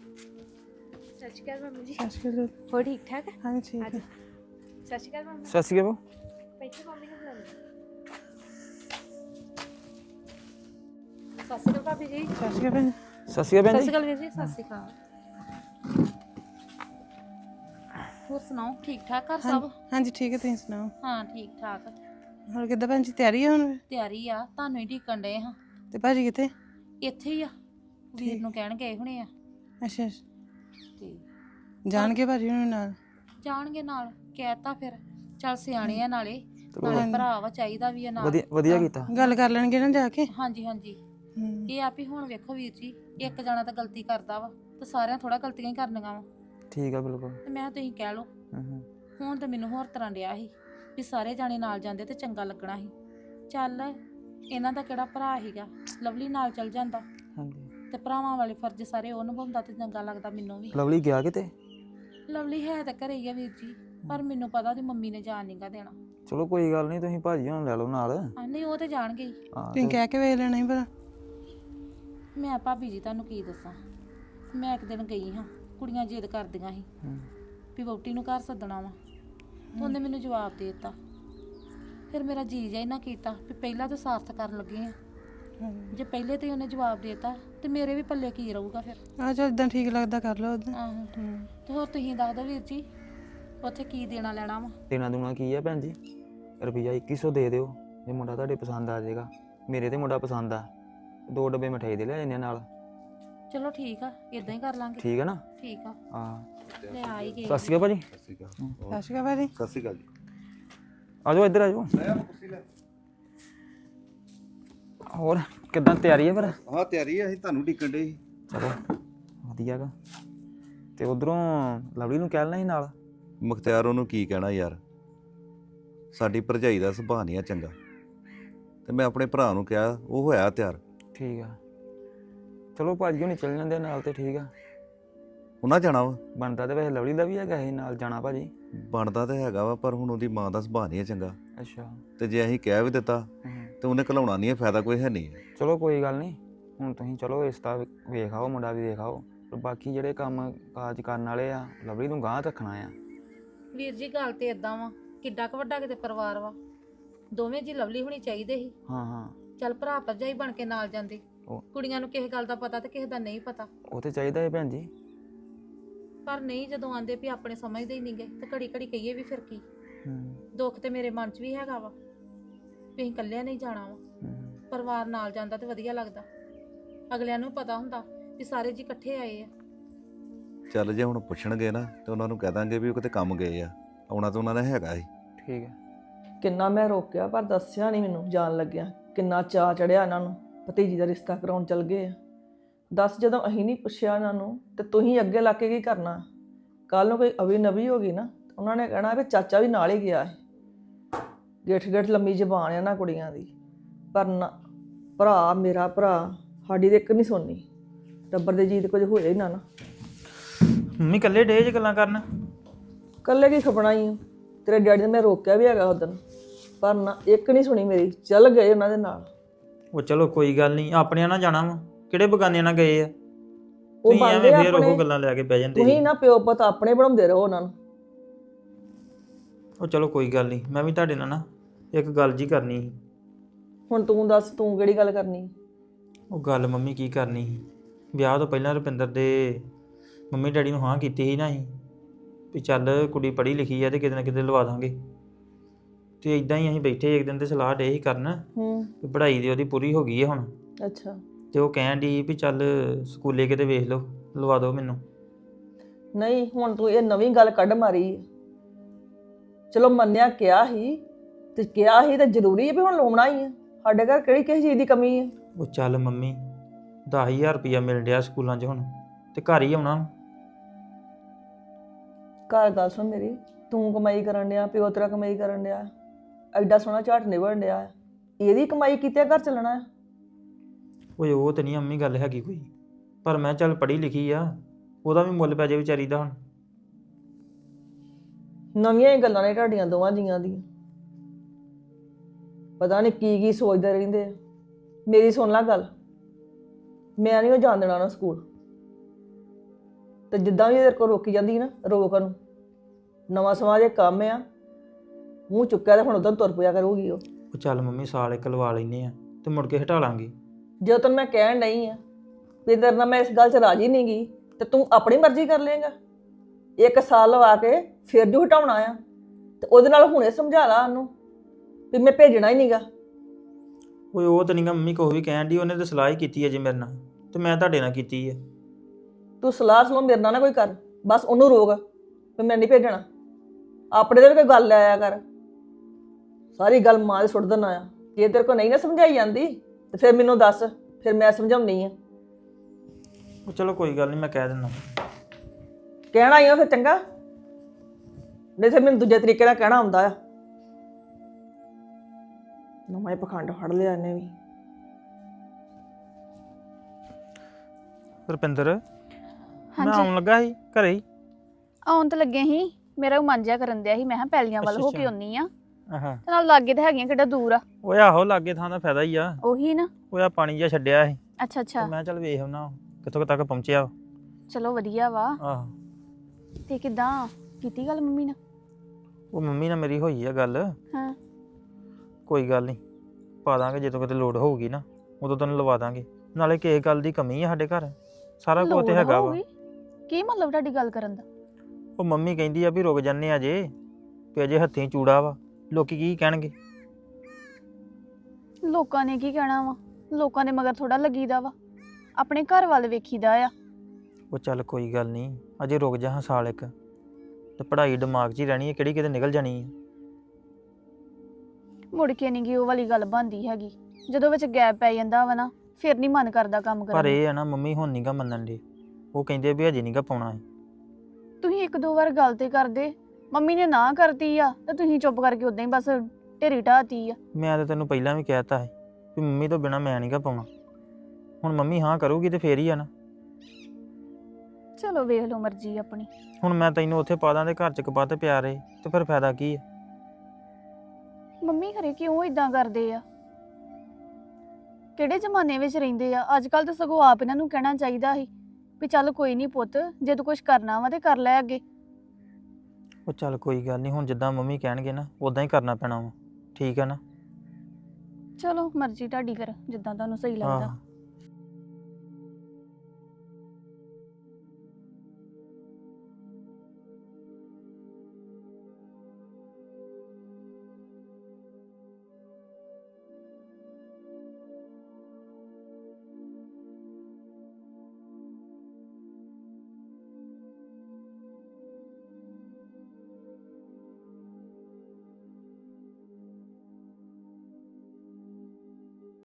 E: ਸਤਿ ਸ਼੍ਰੀ ਅਕਾਲ ਮੰਮੀ ਜੀ।
F: ਸਤਿ ਸ਼੍ਰੀ ਅਕਾਲ।
E: ਹੋ ਠੀਕ ਠਾਕ?
F: ਹਾਂ ਠੀਕ ਹੈ
E: ਸਤਿ ਸ਼੍ਰੀ ਅਕਾਲ ਮੰਮੀ।
D: ਸਤਿ ਸ਼੍ਰੀ ਅਕਾਲ।
E: ਬੈਠੋ ਮੰਮੀ ਨੂੰ ਬੁਲਾ ਲਓ
B: ਸਤਿ ਸ਼੍ਰੀ ਅਕਾਲ ਭਾਬੀ ਜੀ।
F: ਸਤਿ ਸ਼੍ਰੀ ਅਕਾਲ ਭੈਣ
D: ਸਤਿ ਸ਼੍ਰੀ ਅਕਾਲ
B: ਸਤਿ ਸ਼੍ਰੀ ਅਕਾਲ ਵੀਰ ਜੀ ਸਤਿ ਸ਼੍ਰੀ ਅਕਾਲ। ਹੋਰ ਸੁਣਾਓ ਠੀਕ ਠਾਕ ਘਰ ਸਭ?
F: ਹਾਂਜੀ ਠੀਕ ਹੈ ਤੁਸੀਂ ਸੁਣਾਓ?
B: ਹਾਂ ਠੀਕ ਠਾਕ।
F: ਹੋਰ ਕਿੱਦਾਂ ਭੈਣ ਜੀ ਤਿਆਰੀ ਹੈ ਹੁਣ?
B: ਤਿਆਰੀ ਆ ਤੁਹਾਨੂੰ ਹੀ ਢੀਕਣ ਡਏ ਹਾਂ।
F: ਤੇ ਭਾਜੀ ਕਿੱਥੇ?
B: ਇੱਥੇ ਹੀ ਆ ਵੀਰ ਨੂੰ ਕਹਿਣ ਗਏ ਹੁਣੇ ਆ।
F: ਅੱਛਾ ਅੱਛਾ।
B: ਤੇ
F: ਜਾਣਗੇ ਭਾਜੀ ਹੁਣ ਨਾਲ?
B: ਜਾਣਗੇ ਨਾਲ ਕਹਿਤਾ ਫਿਰ। ਚੱਲ ਸਿਆਣੇ ਆ ਨਾਲੇ ਨਾਲੇ ਭਰਾ ਵਾ ਚਾਹੀਦਾ ਵੀ ਆ ਨਾਲ।
D: ਵਧੀਆ ਵਧੀਆ ਕੀਤਾ।
F: ਗੱਲ ਕਰ ਲੈਣਗੇ ਨਾ ਜਾ ਕੇ?
B: ਹਾਂਜੀ ਹਾਂਜੀ। ਇਹ ਆ ਵੀ ਹੁਣ ਵੇਖੋ ਵੀਰ ਜੀ ਇੱਕ ਜਣਾ ਤਾਂ ਗਲਤੀ ਕਰਦਾ ਵਾ ਤੇ ਸਾਰਿਆਂ ਥੋੜਾ ਗਲਤੀਆਂ ਹੀ ਕਰਨੀਆਂ ਵਾ।
D: ਠੀਕ ਆ ਬਿਲਕੁਲ।
B: ਤੇ ਮੈਂ ਕਿਹਾ ਤੁਸੀਂ ਕਹਿ ਲਓ
D: ਹੂੰ ਹੂੰ।
B: ਹੁਣ ਤਾਂ ਮੈਨੂੰ ਹੋਰ ਤਰ੍ਹਾਂ ਡਿਆ ਸੀ ਵੀ ਸਾਰੇ ਜਾਣੇ ਨਾਲ ਜਾਂਦੇ ਤੇ ਚੰਗਾ ਲੱਗਣਾ ਸੀ। ਚੱਲ ਇਹਨਾਂ ਦਾ ਕਿਹੜਾ ਭਰਾ ਸੀਗਾ? ਲਵਲੀ ਨਾਲ ਚੱਲ ਜਾਂਦਾ।
D: ਹਾਂਜੀ।
B: ਤੇ ਭਰਾਵਾਂ ਵਾਲੇ ਫਰਜ਼ ਸਾਰੇ ਉਹ ਨਿਭਾਉਂਦਾ ਤੇ ਚੰਗਾ ਲੱਗਦਾ ਮੈਨੂੰ ਵੀ।
D: ਲਵਲੀ ਗਿਆ ਕਿਤੇ?
B: ਲਵਲੀ ਹੈ ਤਾਂ ਘਰੇ ਹੀ ਆ ਵੀਰ ਜੀ ਪਰ ਮੈਨੂੰ ਪਤਾ ਉਹਦੀ ਮੰਮੀ ਨੇ ਜਾਣ ਨਹੀਂਗਾ ਦੇਣਾ।
D: ਚਲੋ ਕੋਈ ਗੱਲ ਨਹੀਂ ਤੁਸੀਂ ਭਾਜੀ ਹੁਣ ਲੈ ਲਓ ਨਾਲ।
B: ਆ ਨਹੀਂ ਉਹ ਤੇ ਜਾਣਗੇ ਹੀ।
D: ਹਾਂ
F: ਤੁਸੀਂ ਕਹਿ ਕੇ ਵੇਖ ਲੈਣਾ ਹੀ ਪਰ
B: ਮੈਂ ਭਾਬੀ ਜੀ ਤੁਹਾਨੂੰ ਕੀ ਦੱਸਾਂ? ਮੈਂ ਇੱਕ ਦਿਨ ਗਈ ਹਾਂ ਕੁੜੀਆਂ ਜਿੱਦ ਕਰਦੀਆਂ ਸੀ
D: ਹੂੰ।
B: ਵੀ ਵਹੁਟੀ ਨੂੰ ਘਰ ਸੱਦਣਾ ਵਾ। ਤੇ ਉਹਨੇ ਮੈਨੂੰ ਜਵਾਬ ਦੇ ਦਿੱਤਾ। ਫਿਰ ਮੇਰਾ ਜੀ ਜਾ ਹੀ ਨਾ ਕੀਤਾ ਵੀ ਪਹਿਲਾਂ ਤਾਂ ਸਾਰਥ ਕਰਨ ਲੱਗੇ ਆ। ਜੇ ਪਹਿਲੇ ਤੇ ਉਹਨੇ ਜਵਾਬ ਦੇ ਦਿੱਤਾ ਤੇ ਮੇਰੇ ਵੀ ਪੱਲੇ ਕੀ ਰਹੂਗਾ ਫਿਰ?
F: ਆ ਚੱਲ ਇਦਾਂ ਠੀਕ ਲੱਗਦਾ ਕਰ ਲਓ ਉਦਾਂ
B: ਆਹੋ। ਤੇ ਹੋਰ ਤੁਸੀਂ ਦੱਸ ਦਿਓ ਵੀਰ ਜੀ ਉੱਥੇ ਕੀ ਦੇਣਾ ਲੈਣਾ ਵਾ?
D: ਦੇਣਾ ਦੂਣਾ ਕੀ ਆ ਭੈਣ ਜੀ? ਰੁਪਈਆ 2100 ਦੇ ਦਿਓ ਜੇ ਮੁੰਡਾ ਤੁਹਾਡੇ ਪਸੰਦ ਆ ਜਾਏਗਾ। ਮੇਰੇ ਤੇ ਮੁੰਡਾ ਪਸੰਦ ਆ। ਦੋ ਡੱਬੇ ਮਠਾਈ ਦੇ ਲੈ ਜੰਨੇ ਨਾਲ।
B: ਚਲੋ ਠੀਕ ਆ ਇਦਾਂ ਹੀ ਕਰ ਲਾਂਗੇ।
D: ਠੀਕ ਹੈ ਨਾ?
B: ਠੀਕ ਆ।
D: ਹਾਂ।
B: ਲੈ ਆ ਹੀ ਗਏ।
D: ਸਤਿ ਸ਼੍ਰੀ ਅਕਾਲ ਭਾਜੀ।
A: ਸਤਿ ਸ਼੍ਰੀ ਅਕਾਲ।
F: ਸਤਿ ਸ਼੍ਰੀ ਅਕਾਲ ਭਾਜੀ।
A: ਸਤਿ ਸ਼੍ਰੀ ਅਕਾਲ ਜੀ।
D: ਆ ਜਾਓ ਇੱਧਰ ਆ ਜਾਓ। ਹੋਰ ਕਿੱਦਾਂ ਤਿਆਰੀ ਹੈ ਫਿਰ?
A: ਹਾਂ ਤਿਆਰੀ ਆ ਅਸੀਂ ਤੁਹਾਨੂੰ ਢਿੱਕਣ ਦੇ
D: ਚਲੋ ਵਧੀਆ ਗਾ। ਤੇ ਉਧਰੋਂ ਲਵਲੀ ਨੂੰ ਕਹਿ ਲੈਣਾ ਸੀ ਨਾਲ?
A: ਮੁਖਤਿਆਰ ਉਹਨੂੰ ਕੀ ਕਹਿਣਾ ਯਾਰ? ਸਾਡੀ ਭਰਜਾਈ ਦਾ ਸੁਭਾਅ ਨਹੀਂ ਆ ਚੰਗਾ। ਤੇ ਮੈਂ ਆਪਣੇ ਭਰਾ ਨੂੰ ਕਿਹਾ ਉਹ ਹੋਇਆ ਤਿਆਰ।
D: ਠੀਕ ਆ। ਚਲੋ ਭਾਜੀ ਹੁਣੀ ਚੱਲ ਜਾਂਦੇ ਆ ਨਾਲ ਤੇ ਠੀਕ ਆ।
A: ਉਹਨਾਂ ਜਾਣਾ ਵਾ?
D: ਬਣਦਾ ਤੇ ਵੈਸੇ ਲਵਲੀ ਦਾ ਵੀ ਹੈਗਾ ਇਹ ਨਾਲ ਜਾਣਾ ਭਾਜੀ
A: ਬਣਦਾ ਤਾਂ ਹੈਗਾ ਵਾ ਪਰ ਹੁਣ ਉਹਦੀ ਮਾਂ ਦਾ ਸੁਭਾਅ ਨਹੀਂ ਚੰਗਾ।
D: ਅੱਛਾ।
A: ਤੇ ਜੇ ਅਸੀਂ ਕਹਿ ਵੀ ਦਿੱਤਾ। ਤੇ ਉਹਨੇ ਘਲਾਉਣਾ ਨਹੀਂ ਹੈ ਫਾਇਦਾ ਕੋਈ ਹੈ ਨਹੀਂ
D: ਚਲੋ ਕੋਈ ਗੱਲ ਨਹੀਂ ਹੁਣ ਤੁਸੀਂ ਚਲੋ ਇਸ ਦਾ ਵੇਖ ਆਓ ਮੁੰਡਾ ਵੀ ਵੇਖ ਆਓ ਪਰ ਬਾਕੀ ਜਿਹੜੇ ਕੰਮ ਕਾਜ ਕਰਨ ਵਾਲੇ ਆ ਲਵਲੀ ਨੂੰ ਗਾਂਹ ਰੱਖਣਾ ਆ।
B: ਵੀਰ ਜੀ ਗੱਲ ਤੇ ਇਦਾਂ ਵਾ ਕਿੱਡਾ ਕੁ ਵੱਡਾ ਕਿਤੇ ਪਰਿਵਾਰ ਵਾ। ਦੋਵੇਂ ਜੀ ਲਵਲੀ ਹੋਣੀ ਚਾਹੀਦੇ ਸੀ।
D: ਹਾਂ ਹਾਂ।
B: ਚੱਲ ਭਰਾ ਭਰਜਾਈ ਬਣ ਕੇ ਨਾਲ ਜਾਂਦੇ।
D: ਉਹ-
B: ਕੁੜੀਆਂ ਨੂੰ ਕਿਸੇ ਗੱਲ ਦਾ ਪਤਾ ਤੇ ਕਿਸੇ ਦਾ ਨਹੀਂ ਪਤਾ।
D: ਉਹ ਤੇ ਚਾਹੀਦਾ ਹੈ ਭੈਣ ਜੀ।
B: ਪਰ ਨਹੀਂ ਜਦੋਂ ਆਂਦੇ ਵੀ ਆਪਣੇ ਸਮਝਦੇ ਹੀ ਨਹੀਂਗੇ ਤੇ ਘੜੀ ਘੜੀ ਕਹੀਏ ਵੀ ਫਿਰ ਕੀ।
D: ਹੂੰ।
B: ਦੁੱਖ ਤੇ ਮੇਰੇ ਮਨ 'ਚ ਵੀ ਹੈਗਾ ਵਾ ਵੀ ਅਸੀਂ ਇਕੱਲਿਆਂ ਨਹੀਂ ਜਾਣਾ ਵਾ।
D: ਹੂੰ।
B: ਪਰਿਵਾਰ ਨਾਲ ਜਾਂਦਾ ਤੇ ਵਧੀਆ ਲੱਗਦਾ। ਅਗਲਿਆਂ ਨੂੰ ਪਤਾ ਹੁੰਦਾ ਵੀ ਸਾਰੇ ਜੀ ਇਕੱਠੇ ਆਏ ਆ।
A: ਚੱਲ ਜੇ ਹੁਣ ਪੁੱਛਣਗੇ ਨਾ ਤੇ ਉਹਨਾਂ ਨੂੰ ਕਹਿ ਦਾਂਗੇ ਵੀ ਉਹ ਕਿਤੇ ਕੰਮ ਗਏ ਆ। ਆਉਣਾ ਤਾਂ ਉਹਨਾਂ ਨੇ ਹੈਗਾ ਸੀ
D: ਠੀਕ ਹੈ
G: ਕਿੰਨਾ ਮੈਂ ਰੋਕਿਆ ਪਰ ਦੱਸਿਆ ਨਹੀਂ ਮੈਨੂੰ ਜਾਣ ਲੱਗਿਆ। ਕਿੰਨਾ ਚਾਅ ਚੜਿਆ ਇਹਨਾਂ ਨੂੰ ਭਤੀਜੀ ਦਾ ਰਿਸ਼ਤਾ ਕਰਾਉਣ ਚਲ ਗਏ ਆ। ਦੱਸ ਜਦੋਂ ਅਹੀਂ ਨਹੀਂ ਪੁੱਛਿਆ ਇਹਨਾਂ ਨੂੰ ਤੇ ਤੁਸੀਂ ਅੱਗੇ ਲਾ ਕੇ ਕੀ ਕਰਨਾ? ਕੱਲ ਨੂੰ ਕੋਈ ਅਵੀ ਨਵੀ ਹੋ ਗਈ ਨਾ ਉਹਨਾਂ ਨੇ ਕਹਿਣਾ ਵੀ ਚਾਚਾ ਵੀ ਨਾਲ ਹੀ ਗਿਆ ਹੈ ਗੇਠ ਗੇਠ ਲੰਮੀ ਜ਼ਬਾਨ ਆ ਨਾ ਕੁੜੀਆਂ ਦੀ। ਪਰ ਨਾ ਭਰਾ ਮੇਰਾ ਭਰਾ ਸਾਡੀ ਤੇ ਇੱਕ ਨਹੀਂ ਸੁਣਨੀ। ਟੱਬਰ ਦੇ ਜੀਤ ਕੁਝ ਹੋਇਆ ਹੀ ਨਾ ਨਾ।
D: ਮੰਮੀ ਇਕੱਲੇ ਡੇ ਚ ਗੱਲਾਂ ਕਰਨ?
G: ਕੱਲੇ ਕੀ ਖਪਣਾ ਹੀ ਆ। ਤੇਰੇ ਡੈਡੀ ਨੇ ਮੈਂ ਰੋਕਿਆ ਵੀ ਹੈਗਾ ਉਦੋਂ ਪਰ ਨਾ ਇੱਕ ਨਹੀਂ ਸੁਣੀ ਮੇਰੀ ਚੱਲ ਗਏ ਉਹਨਾਂ ਦੇ ਨਾਲ।
D: ਉਹ ਚਲੋ ਕੋਈ ਗੱਲ ਨਹੀਂ ਆਪਣਿਆਂ ਨਾਲ ਜਾਣਾ ਵਾ। ਕਿਹੜੇ ਬਗਾਨਿਆਂ ਨਾਲ ਗਏ ਆ?
G: ਉਹ
D: ਤੁਸੀਂ ਐਵੇਂ ਫੇਰ
G: ਆਪਣੇ।
D: ਉਹ ਗੱਲਾਂ ਲੈ ਕੇ ਬਹਿ ਜਾਂਦੇ
G: ਤੁਸੀਂ
D: ਸੀ।
G: ਨਾ ਪਿਓ ਪੁੱਤ ਆਪਣੇ ਬਣਾਉਂਦੇ ਰਹੋ ਉਹਨਾਂ ਨੂੰ।
D: ਉਹ ਚਲੋ ਕੋਈ ਗੱਲ ਨਹੀਂ ਮੈਂ ਵੀ ਤੁਹਾਡੇ ਨਾਲ ਨਾ ਇੱਕ ਗੱਲ ਜੀ ਕਰਨੀ ਸੀ।
G: ਹੁਣ ਤੂੰ ਦੱਸ ਤੂੰ ਕਿਹੜੀ ਗੱਲ ਕਰਨੀ?
D: ਉਹ ਗੱਲ ਮੰਮੀ ਕੀ ਕਰਨੀ ਸੀ? ਵਿਆਹ ਤੋਂ ਪਹਿਲਾਂ ਰੁਪਿੰਦਰ ਦੇ ਮੰਮੀ ਡੈਡੀ ਨੂੰ ਹਾਂ ਕੀਤੀ ਸੀ ਨਾ ਅਸੀਂ। ਵੀ ਚੱਲ ਕੁੜੀ ਪੜ੍ਹੀ ਲਿਖੀ ਆ ਤੇ ਕਿਤੇ ਨਾ ਕਿਤੇ ਲਵਾ ਦਾਂਗੇ। ਤੇ ਇਦਾਂ ਹੀ ਅਸੀਂ ਬੈਠੇ ਇੱਕ ਦਿਨ ਤੇ ਸਲਾਹ ਡੇ ਹੀ ਕਰਨ
G: ਹੂੰ।
D: ਵੀ ਪੜ੍ਹਾਈ ਦੀ ਉਹਦੀ ਪੂਰੀ ਹੋ ਗਈ ਹੈ ਹੁਣ।
G: ਅੱਛਾ।
D: ਤੇ ਉਹ ਕਹਿਣ ਦੀ ਵੀ ਚੱਲ ਸਕੂਲੇ ਕਿਤੇ ਵੇਖ ਲਓ ਲਵਾ ਦਿਓ ਮੈਨੂੰ।
G: ਨਹੀਂ ਹੁਣ ਤੂੰ ਇਹ ਨਵੀਂ ਗੱਲ ਕੱਢ ਮਾਰੀ। ਹੈ। ਚਲੋ ਮੰਨਿਆ ਕਿਹਾ ਹੀ ਤੇ ਕਿਹਾ ਹੀ ਤਾਂ ਜ਼ਰੂਰੀ ਹੈ ਵੀ ਹੁਣ ਲਾਉਣਾ ਹੀ ਹੈ ਸਾਡੇ ਘਰ ਕਿਹੜੀ ਕਿਸੇ ਚੀਜ਼ ਦੀ ਕਮੀ ਹੈ
D: ਉਹ ਚੱਲ ਮੰਮੀ 10000 ਰੁਪਇਆ ਮਿਲ ਰਿਹਾ ਸਕੂਲਾਂ 'ਚ ਹੁਣ ਤੇ ਘਰ ਹੀ ਆਉਣਾ।
G: ਘਰ ਗੱਲ ਸੁਣ ਮੇਰੀ ਤੂੰ ਕਮਾਈ ਕਰਨ ਡਿਆ ਪਿਓ ਤੇਰਾ ਕਮਾਈ ਕਰਨ ਡਿਆ। ਐਡਾ ਸੋਹਣਾ ਝਾਟ ਨਿਭਣ ਡਿਆ ਇਹਦੀ ਕਮਾਈ ਕੀਤੇ ਘਰ ਚੱਲਣਾ ਹੈ?
D: ਓਏ ਉਹ ਤੇ ਨਹੀਂ ਅੰਮੀ ਗੱਲ ਹੈਗੀ ਕੋਈ। ਪਰ ਮੈਂ ਚੱਲ ਪੜ੍ਹੀ ਲਿਖੀ ਆ। ਉਹਦਾ ਵੀ ਮੁੱਲ ਪੈ ਜੇ ਵਿਚਾਰੀ ਦਾ ਹੁਣ।
G: ਨਵੀਆਂ ਹੀ ਗੱਲਾਂ ਨੇ ਤੁਹਾਡੀਆਂ ਦੋਵਾਂ ਜੀਆਂ ਦੀਆਂ। ਪਤਾ ਨਹੀਂ ਕੀ ਕੀ ਸੋਚਦੇ ਰਹਿੰਦੇ ਆ। ਮੇਰੀ ਸੁਣ ਲੈ ਗੱਲ। ਮੈਂ ਨਹੀਂ ਉਹ ਜਾਣ ਦੇਣਾ ਨਾ ਸਕੂਲ। ਤੇ ਜਿੱਦਾਂ ਵੀ ਤੇਰੇ ਕੋਲ ਰੋਕੀ ਜਾਂਦੀ ਨਾ ਰੋਕ ਉਹਨੂੰ ਨਵਾਂ ਸਮਾਂ ਜੇ ਕੰਮ ਆ ਮੂੰਹ ਚੁੱਕਿਆ ਤੇ ਹੁਣ ਉਦੋਂ ਤੁਰ ਪਿਆ ਕਰੂਗੀ ਉਹ।
D: ਉਹ ਚੱਲ ਮੰਮੀ ਸਾਲ ਇੱਕ ਲਵਾ ਲੈਨੇ ਆ ਤੇ ਮੁੜ ਕੇ ਹਟਾ ਲਾਂਗੇ।
G: ਜਦੋਂ ਤੈਨੂੰ ਮੈਂ ਕਹਿਣ ਨਹੀਂ ਆ ਵੀ ਤੇਰੇ ਨਾਲ ਮੈਂ ਇਸ ਗੱਲ 'ਚ ਰਾਜੀ ਨਹੀਂ ਗਈ ਤੇ ਤੂੰ ਆਪਣੀ ਮਰਜ਼ੀ ਕਰ ਲੇਗਾ ਇੱਕ ਸਾਲ ਲਵਾ ਕੇ ਫਿਰ ਜੋ ਹਟਾਉਣਾ ਆ ਤੇ ਉਹਦੇ ਨਾਲ ਹੁਣੇ ਸਮਝਾ ਲਾ ਉਹਨੂੰ ਵੀ ਮੈਂ ਭੇਜਣਾ ਹੀ ਨਹੀਂਗਾ
D: ਓਏ ਉਹ ਤਾਂ ਨਹੀਂਗਾ ਮੰਮੀ ਕੋਈ ਵੀ ਕਹਿਣ ਦੀ ਉਹਨੇ ਤਾਂ ਸਲਾਹ ਹੀ ਕੀਤੀ ਹੈ ਜੀ ਮੇਰੇ ਨਾਲ ਤੇ ਮੈਂ ਤੁਹਾਡੇ ਨਾਲ ਕੀਤੀ ਹੈ
G: ਤੂੰ ਸਲਾਹ ਸਲੋ ਮੇਰੇ ਨਾਲ ਨਾ ਕੋਈ ਕਰ ਬਸ ਉਹਨੂੰ ਰੋਕ ਵੀ ਮੈਂ ਨਹੀਂ ਭੇਜਣਾ। ਆਪਣੇ ਤੇ ਵੀ ਕੋਈ ਗੱਲ ਆਇਆ ਕਰ। ਸਾਰੀ ਗੱਲ ਮਾਂ ਦੇ ਸੁੱਟ ਦੇਣਾ ਆ। ਜੇ ਤੇਰੇ ਕੋ ਨਹੀਂ ਨਾ ਸਮਝਾਈ ਜਾਂਦੀ ਤੇ ਫਿਰ ਮੈਨੂੰ ਦੱਸ ਫਿਰ ਮੈਂ ਸਮਝਾਉਣੀ ਆ।
D: ਉਹ ਚਲੋ ਕੋਈ ਗੱਲ ਨਹੀਂ ਮੈਂ ਕਹਿ ਦਿੰਦਾ।
G: ਕਹਿਣਾ ਹੀ ਆ ਫਿਰ ਚੰਗਾ। ਨਹੀਂ ਫਿਰ ਮੈਨੂੰ ਦੂਜੇ ਤਰੀਕੇ ਨਾਲ ਕਹਿਣਾ ਆਉਂਦਾ ਆ। ਨਵਾਂ ਹੀ ਪਖੰਡ ਫੜ ਲਿਆ ਇਹਨੇ ਵੀ।
D: ਰੁਪਿੰਦਰ ਮੈਂ
C: ਹਾਂਜੀ।
D: ਆਉਣ ਲੱਗਾ ਸੀ ਘਰੇ ਹੀ।
C: ਆਉਣ ਤਾਂ ਲੱਗੇ ਸੀ ਮੇਰਾ ਉਹ ਮੰਜਿਆ ਕਰਨ ਦਿਆ ਸੀ। ਮੈਂ ਕਿਹਾ ਪੈਲੀਆਂ ਵੱਲ ਹੋ
D: ਅੱਛਾ,
C: ਕੇ
D: ਅੱਛਾ।
C: ਆਉਣੀ ਆ।
D: ਆਹਾਂ।
C: ਤੇ ਨਾਲ ਲਾਗੇ ਤੇ ਹੈਗੀਆਂ ਕਿੱਡਾ ਦੂਰ ਆ।
D: ਓਏ ਆਹੋ ਲਾਗੇ ਥਾਂ ਦਾ ਫਾਇਦਾ ਹੀ ਆ।
C: ਉਹੀ ਨਾ।
D: ਓਏ ਆ ਪਾਣੀ ਜਿਹਾ ਛੱਡਿਆ ਸੀ।
C: ਅੱਛਾ
D: ਤੇ
C: ਅੱਛਾ
D: ਮੈਂ ਚੱਲ ਵੇਖ ਆਉਣਾ ਕਿੱਥੋਂ ਕੁ ਤੱਕ ਪਹੁੰਚਿਆ ਵਾ।
C: ਚਲੋ ਵਧੀਆ ਵਾ।
D: ਆਹੋ।
C: ਤੇ ਕਿਦਾਂ? ਕੀਤੀ ਗੱਲ ਮੰਮੀ ਨਾਲ?
D: ਉਹ ਮੰਮੀ ਨਾਲ ਮੇਰੀ ਹੋਈ ਆ ਗੱਲ।
C: ਹਾਂ।
D: ਕੋਈ ਗੱਲ ਨਹੀਂ। ਪਾ ਦਾਂਗੇ ਜਦੋਂ ਕਿਤੇ ਲੋੜ ਹੋਊਗੀ ਨਾ। ਉਦੋਂ ਤੈਨੂੰ ਲਵਾ ਦਾਂਗੇ। ਨਾਲੇ ਕਿਸੇ ਗੱਲ ਦੀ ਕਮੀ ਆ ਸਾਡੇ ਘਰ। ਸਾਰਾ ਕੁਝ ਤੇ
C: ਲੋੜ
D: ਹੈਗਾ ਵਾ।
C: ਹੋਊਗੀ। ਕੀ ਮਤਲਬ ਤੁਹਾਡੀ ਗੱਲ ਕਰਨ ਦਾ?
D: ਉਹ ਮੰਮੀ ਕਹਿੰਦੀ ਆ ਵੀ ਰੁਕ ਜੰਨੇ ਆ ਜੇ। ਤੇ ਅਜੇ ਹੱਥੀਂ ਚੂੜਾ ਵਾ। ਲੋਕੀ ਕੀ ਕਹਿਣਗੇ?
C: ਲੋਕਾਂ ਨੇ ਕੀ ਕਹਿਣਾ ਵਾ? ਲੋਕਾਂ ਦੇ ਮਗਰ ਥੋੜਾ ਲੱਗੀਦਾ ਵਾ। ਆਪਣੇ ਘਰ ਵੱਲ ਵੇਖੀਦਾ ਆ।
D: ਉਹ ਚੱਲ ਕੋਈ ਗੱਲ ਨਹੀਂ ਅਜੇ ਰੁਕ ਜਾ ਹਾਂ ਸਾਲ ਇੱਕ। ਤੇ ਪੜ੍ਹਾਈ ਦਿਮਾਗ 'ਚ ਹੀ ਰਹਿਣੀ ਹੈ ਕਿਹੜੀ ਕਿਤੇ ਨਿਕਲ ਜਾਣੀ ਹੈ।
C: ਮੁੜ ਕੇ ਨਹੀਂ ਗੀ ਉਹ ਵਾਲੀ ਗੱਲ ਬਣਦੀ ਹੈਗੀ। ਜਦੋਂ ਵਿੱਚ ਗੈਪ ਪੈ ਜਾਂਦਾ ਵਾ ਨਾ ਫਿਰ ਨਹੀਂ ਮਨ ਕਰਦਾ ਕੰਮ ਕਰਨ
D: ਪਰ
C: ਨੂੰ।
D: ਇਹ ਆ ਨਾ ਮੰਮੀ ਹੁਣ ਨਹੀਂਗਾ ਮੰਨਣ ਦੇ ਉਹ ਕਹਿੰਦੇ ਵੀ ਹਜੇ ਨਹੀਂਗਾ ਪਾਉਣਾ ਹੈ
C: ਤੁਸੀਂ ਇੱਕ ਦੋ ਵਾਰ ਗੱਲ ਤੇ ਕਰਦੇ। ਮੰਮੀ ਨੇ ਨਾ ਕਰਤੀ ਆ ਤਾਂ ਤੁਸੀਂ ਚੁੱਪ ਕਰਕੇ ਉਦਾਂ ਹੀ ਬਸ ਢੇਰੀ ਢਾਤੀ ਆ।
D: ਮੈਂ ਤਾਂ ਤੈਨੂੰ ਪਹਿਲਾਂ ਵੀ ਕਹਿਤਾ ਹੈ ਵੀ ਮੰਮੀ ਤੋਂ ਬਿਨਾ ਮੈਂ ਨਹੀਂਗਾ ਪਾਉਣਾ ਹੁਣ ਮੰਮੀ ਹਾਂ ਕਰੂਗੀ ਤੇ ਫੇਰ ਹੀ ਆ ਨਾ।
C: ਚਲੋ ਵੇਖ ਲਓ ਮਰਜ਼ੀ ਆਪਣੀ।
D: ਹੁਣ ਮੈਂ ਤੈਨੂੰ ਉੱਥੇ ਪਾ ਦਾਂ ਤੇ ਘਰ 'ਚ ਕਪੱਤ ਪਿਆ ਰਹੇ ਤੇ ਫਿਰ ਫਾਇਦਾ ਕੀ ਹੈ
C: ਮੰਮੀ ਖਰੇ ਕਿਉਂ ਇਦਾਂ ਕਰਦੇ ਆ? ਕਿਹੜੇ ਜ਼ਮਾਨੇ ਵਿੱਚ ਰਹਿੰਦੇ ਆ? ਅੱਜ ਕੱਲ ਤਾਂ ਸਗੋਂ ਆਪ ਇਹਨਾਂ ਨੂੰ ਕਹਿਣਾ ਚਾਹੀਦਾ ਸੀ ਵੀ ਚੱਲ ਕੋਈ ਨਹੀਂ ਪੁੱਤ ਜੇ ਤੂੰ ਕੁਝ ਕਰਨਾ ਵਾ ਤੇ ਕਰ ਲੈ ਅੱਗੇ।
D: ਉਹ ਚੱਲ ਕੋਈ ਗੱਲ ਨਹੀਂ ਹੁਣ ਜਿੱਦਾਂ ਮੰਮੀ ਕਹਿਣਗੇ ਨਾ ਉਦਾਂ ਹੀ ਕਰਨਾ ਪੈਣਾ ਵਾ। ਠੀਕ ਹੈ ਨਾ?
C: ਚਲੋ ਮਰਜ਼ੀ ਤੁਹਾਡੀ ਫਿਰ ਜਿੱਦਾਂ ਤੁਹਾਨੂੰ ਸਹੀ ਲੱਗਦਾ।